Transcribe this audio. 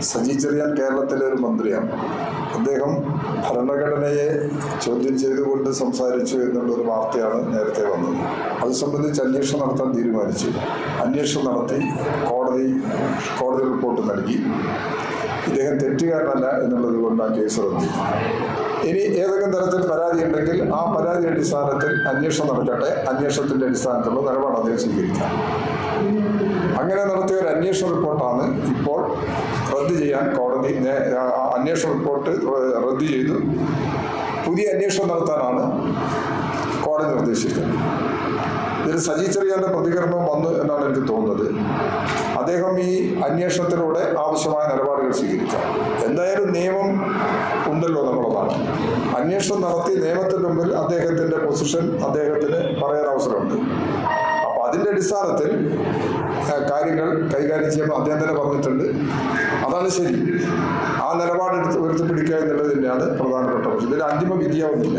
സജി ചെറിയാൻ കേരളത്തിലെ ഒരു മന്ത്രിയാണ്. അദ്ദേഹം ഭരണഘടനയെ ചോദ്യം ചെയ്തുകൊണ്ട് സംസാരിച്ചു എന്നുള്ള ഒരു വാർത്തയാണ് നേരത്തെ വന്നത്. അത് സംബന്ധിച്ച് അന്വേഷണം നടത്താൻ തീരുമാനിച്ചു. അന്വേഷണം നടത്തി കോടതി കോടതി റിപ്പോർട്ട് നൽകി. ഇദ്ദേഹം തെറ്റുകാരനല്ല എന്നുള്ളത് കൊണ്ട് ആ കേസ് റദ്ദി ഇനി ഏതെങ്കിലും തരത്തിൽ പരാതി ഉണ്ടെങ്കിൽ ആ പരാതി അടിസ്ഥാനത്തിൽ അന്വേഷണം നടക്കട്ടെ. അന്വേഷണത്തിന്റെ അടിസ്ഥാനത്തിലുള്ള നിലപാട് അദ്ദേഹം സ്വീകരിക്കാം. അങ്ങനെ നടത്തിയ ഒരു അന്വേഷണ റിപ്പോർട്ടാണ് ഇപ്പോൾ റദ്ദ് ചെയ്യാൻ കോടതി അന്വേഷണ റിപ്പോർട്ട് റദ്ദ് ചെയ്തു. പുതിയ അന്വേഷണം നടത്താനാണ് കോടതി നിർദ്ദേശിക്കുന്നത് ഇതിൽ സജി ചെറിയാന്റെ പ്രതികരണം വന്നു എന്നാണ് എനിക്ക് തോന്നുന്നത്. അദ്ദേഹം ഈ അന്വേഷണത്തിലൂടെ ആവശ്യമായ നിലപാടുകൾ സ്വീകരിക്കാം എന്തായാലും നിയമം ഉണ്ടല്ലോ നമ്മളതാണ് അന്വേഷണം നടത്തി നിയമത്തിന് മുമ്പിൽ അദ്ദേഹത്തിന്റെ പൊസിഷൻ അദ്ദേഹത്തിന് പറയാൻ അടിസ്ഥാനത്തിൽ കാര്യങ്ങൾ കൈകാര്യം ചെയ്യുമ്പോൾ അദ്ദേഹം തന്നെ പറഞ്ഞിട്ടുണ്ട്. അതാണ് ശരി. ആ നിലപാടെടുത്ത് ഉയർത്തിപ്പിടിക്കുക എന്നുള്ളത് തന്നെയാണ് പ്രധാനപ്പെട്ട പക്ഷേ ഇതിൽ അന്തിമ വിധിയാവുന്നില്ല.